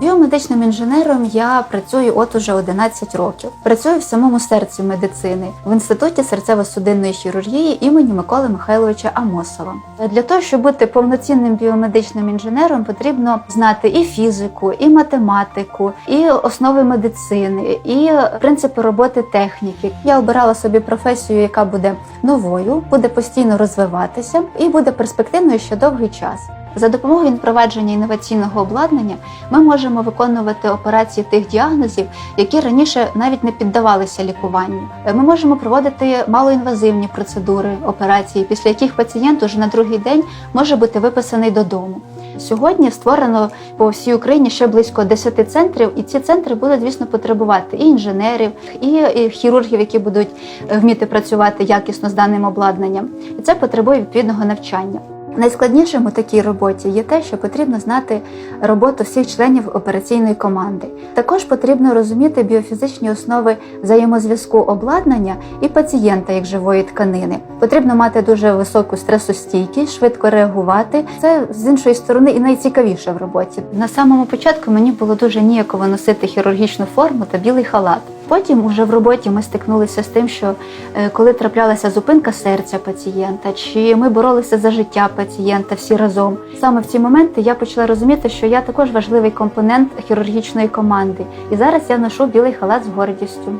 Біомедичним інженером я працюю от уже 11 років. Працюю в самому серці медицини в інституті серцево-судинної хірургії імені Миколи Михайловича Амосова. Для того, щоб бути повноцінним біомедичним інженером, потрібно знати і фізику, і математику, і основи медицини, і принципи роботи техніки. Я обирала собі професію, яка буде новою, буде постійно розвиватися і буде перспективною ще довгий час. За допомогою впровадження інноваційного обладнання ми можемо виконувати операції тих діагнозів, які раніше навіть не піддавалися лікуванню. Ми можемо проводити малоінвазивні процедури операції, після яких пацієнт уже на другий день може бути виписаний додому. Сьогодні створено по всій Україні ще близько 10 центрів, і ці центри будуть, звісно, потребувати і інженерів, і і хірургів, які будуть е, вміти працювати якісно з даним обладнанням. І це потребує відповідного навчання. Найскладнішим у такій роботі є те, що потрібно знати роботу всіх членів операційної команди. Також потрібно розуміти біофізичні основи взаємозв'язку обладнання і пацієнта як живої тканини. Потрібно мати дуже високу стресостійкість, швидко реагувати. Це з іншої сторони і найцікавіше в роботі. На самому початку мені було дуже ніяково носити хірургічну форму та білий халат. Потім уже в роботі ми стикнулися з тим, що е, коли траплялася зупинка серця пацієнта, чи ми боролися за життя пацієнта всі разом. Саме в ці моменти я почала розуміти, що я також важливий компонент хірургічної команди, і зараз я ношу білий халат з гордістю.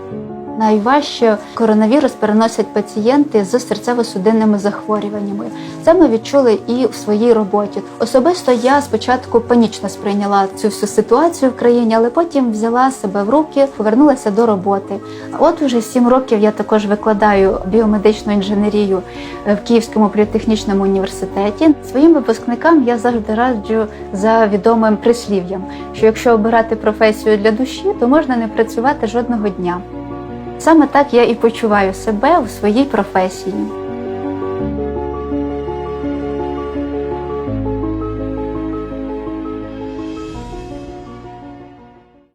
Найважче коронавірус переносять пацієнти з серцево-судинними захворюваннями. Це ми відчули і в своїй роботі. Особисто я спочатку панічно сприйняла цю всю ситуацію в країні, але потім взяла себе в руки, повернулася до роботи. От уже сім років я також викладаю біомедичну інженерію в Київському політехнічному університеті. Своїм випускникам я завжди раджу за відомим прислів'ям, що якщо обирати професію для душі, то можна не працювати жодного дня. Саме так я і почуваю себе у своїй професії.